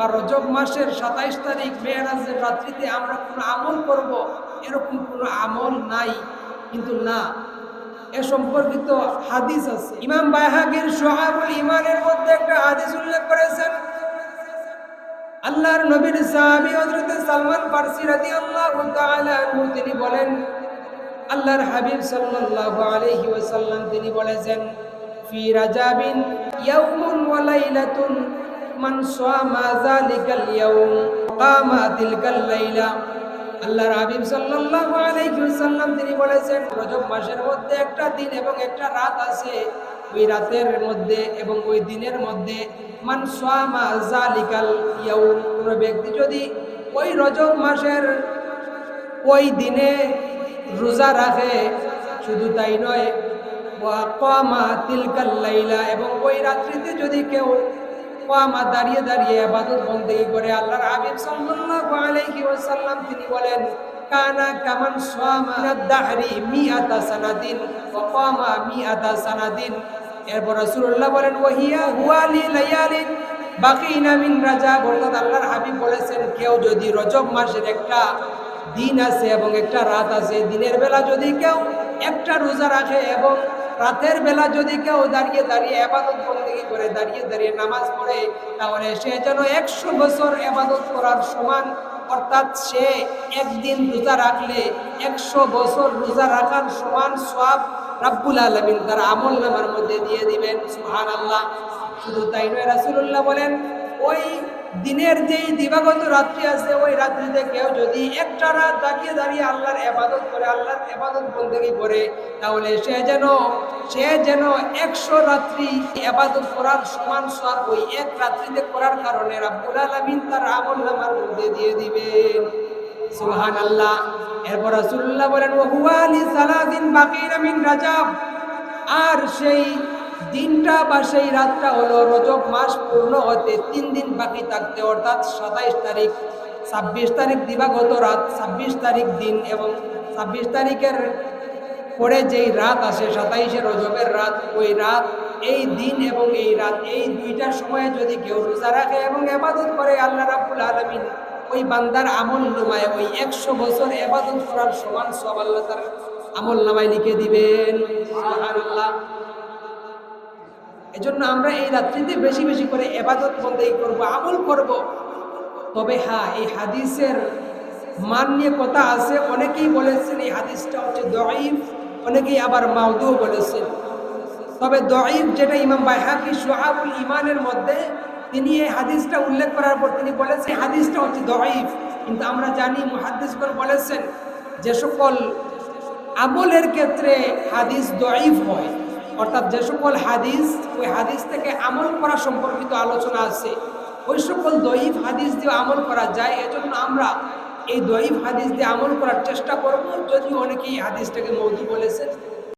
বা রজব মাসের সাতাইশ তারিখ মেয়েরাজের রাত্রিতে আমরা কোনো আমল করব? এরকম কোনো আমল নাই। কিন্তু না, এ সম্পর্কিত হাদিস আছে। ইমাম বাইহাগির সোহাবুল ইমানের মধ্যে একটা হাদিস উল্লেখ করেছেন। আল্লাহর নবীর সাহাবী হযরত সালমান ফারসি তাআলা আনহু, তিনি বলেন, আল্লাহর হাবিব সাল্লাল্লাহু আলাইহি ওয়াসাল্লাম তিনি বলেছেন, ফি রাজাবিন ইয়াউমুন ওয়া লাইলাতুন মান সামা যালিকাল ইয়াউম, কামা তিলকাল লাইলা। আল্লাহর হাবিব সাল্লাল্লাহু আলাইহি ওয়াসাল্লাম তিনি বলেছেন, রজব মাসের মধ্যে একটা দিন এবং একটা রাত আছে। ওই রাতের মধ্যে এবং ওই দিনের মধ্যে মান সামা যালিকাল ইয়াউম, কোন ব্যক্তি যদি ওই রজব মাসের ওই দিনে রোজা রাখে, শুধু তাই নয়, ওয়া কামা তিলকাল লাইলা এবং ওই রাত্রিতে যদি কেউ কামা দাঁড়িয়ে দাঁড়িয়ে ইবাদত বন্দেগী করে আল্লাহর হাবিব সাল্লাল্লাহু আলাইহি ওয়াসাল্লাম তিনি বলেন, কানা কামান সামা দাহরি মিআতা সানাদিন, ওয়া কামা মিআতা সানাদিন। এরপর রাসূলুল্লাহ বলেন, ওয়াহিয়া হুয়ালি লায়ালিন বাকিনা মিন রাজাব। অর্থাৎ আল্লাহর হাবিব বলেছেন, কেউ যদি রজব মাসের একটা দিন আছে এবং একটা রাত আছে, দিনের বেলা যদি কেউ একটা রোজা রাখে এবং রাতের বেলা যদি কেউ দাঁড়িয়ে দাঁড়িয়ে আবাদত বন্দী করে, দাঁড়িয়ে দাঁড়িয়ে নামাজ পড়ে, তাহলে সে যেন একশো বছর আবাদত করার সমান, অর্থাৎ সে একদিন রোজা রাখলে একশো বছর রোজা রাখার সমান সব রাব্বুল আলমিন তার আমল নামার মধ্যে দিয়ে দিবেন সুহান আল্লাহ শুধু তাই নয় রাসুল্লাহ বলেন ওই দিনের যেই দিবাগত রাত্রি আছে, ওই রাত্রিতে কেউ যদি একটা রাত দাঁড়িয়ে দাঁড়িয়ে আল্লাহর এবাদত করে, আল্লাহর এবাদত বন্দেগী করে, তাহলে সে যেন সে যেন একশো রাত্রি এবাদত করার সমান সব ওই এক রাত্রিতে করার কারণে রাব্বুল আলামিন তার আমল নামার মধ্যে দিয়ে দিবেন। সুবহান আল্লাহ এরপর রাসূলুল্লাহ বলেন, ওয়া হুয়া লি সালাদিন বাকিনা মিন রাজাব। আর সেই দিনটা বা সেই রাতটা হলো রজব মাস পূর্ণ হতে তিন দিন বাকি থাকতে, অর্থাৎ সাতাইশ তারিখ, ছাব্বিশ তারিখ দিবাগত রাত, ছাব্বিশ তারিখ দিন এবং ছাব্বিশ তারিখের পরে যেই রাত আসে, সাতাইশে রজবের রাত, ওই রাত, এই দিন এবং এই রাত, এই দুইটার সময়ে যদি কেউ রোজা রাখে এবং এবাদত করে, আল্লাহ রাবুল আলমিন ওই বান্দার আমল নামায়, ওই একশো বছর এবাদত করার সমান সব আল্লাহ তার আমল নামায় লিখে দিবেন। এজন্য আমরা এই রাত্রিতে বেশি বেশি করে এবাদত বন্দেই করব, আমল করব। তবে হ্যাঁ এই হাদিসের মান নিয়ে কথা আছে, অনেকেই বলেছেন এই হাদিসটা হচ্ছে দঈফ, অনেকেই আবার মাউদুও বলেছেন। তবে দঈফ যেটা ইমাম বাইহাকি সোহাবুল ইমানের মধ্যে তিনি এই হাদিসটা উল্লেখ করার পর তিনি বলেছেন হাদিসটা হচ্ছে দঈফ। কিন্তু আমরা জানি মুহাদ্দিসগণ বলেছেন, যে সকল আমলের ক্ষেত্রে হাদিস দঈফ হয়। অর্থাৎ যে সকল হাদিস, ওই হাদিস থেকে আমল করা সম্পর্কিত আলোচনা আছে। ওই সকল দঈফ হাদিস দিয়ে আমল করা যায়, এজন্য আমরা এই দঈফ হাদিস দিয়ে আমল করার চেষ্টা করব। যদিও অনেকেই হাদিসটাকে মৌদু বলেছেন।